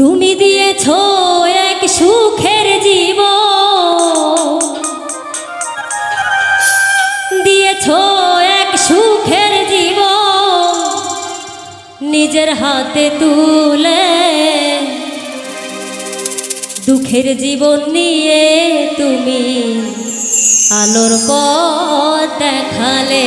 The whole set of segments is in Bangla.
তুমি দিয়েছ এক সুখের জীব দিয়েছ এক সুখের জীব নিজের হাতে তুলে দুঃখের জীবন নিয়ে তুমি আলোর পথ দেখালে।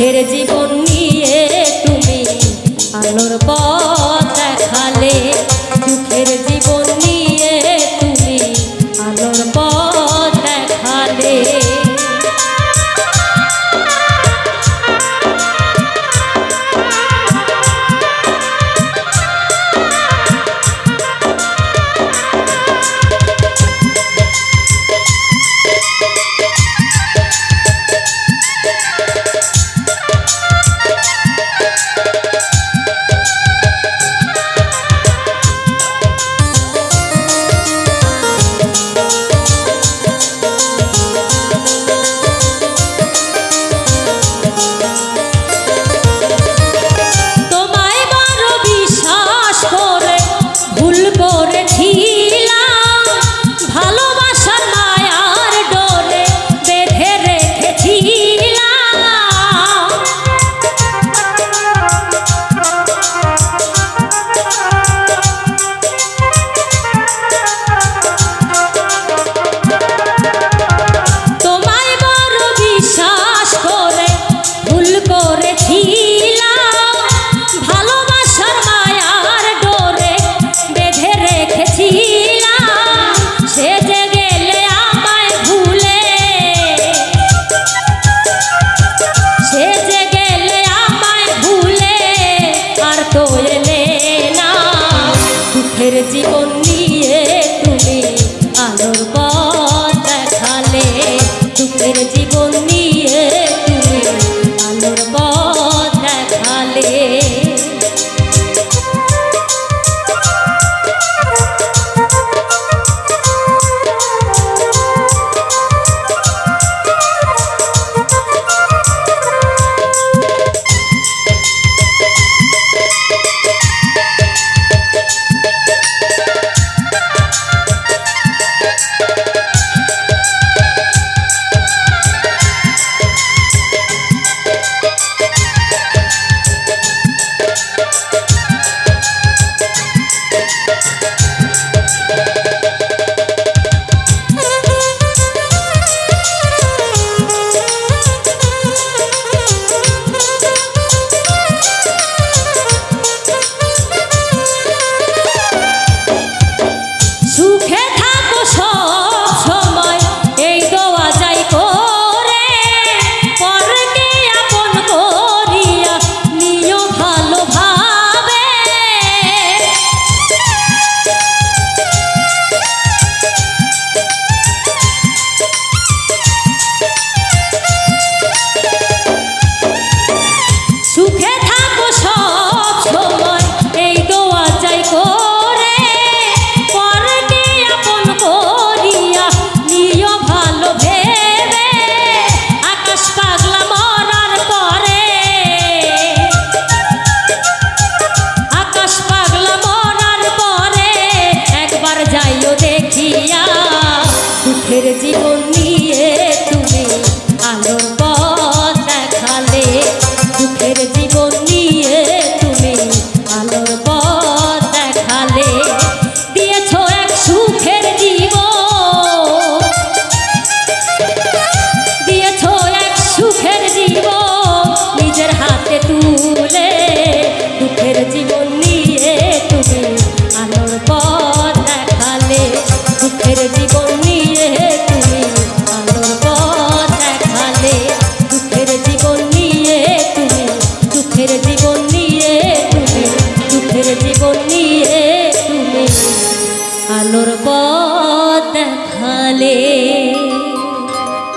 সুখের জীবন নিয়ে তুমি আলোর পথ নিজের জীবন নিয়ে তুমি আলোর পথ দেখালে দুঃখের Cái gì?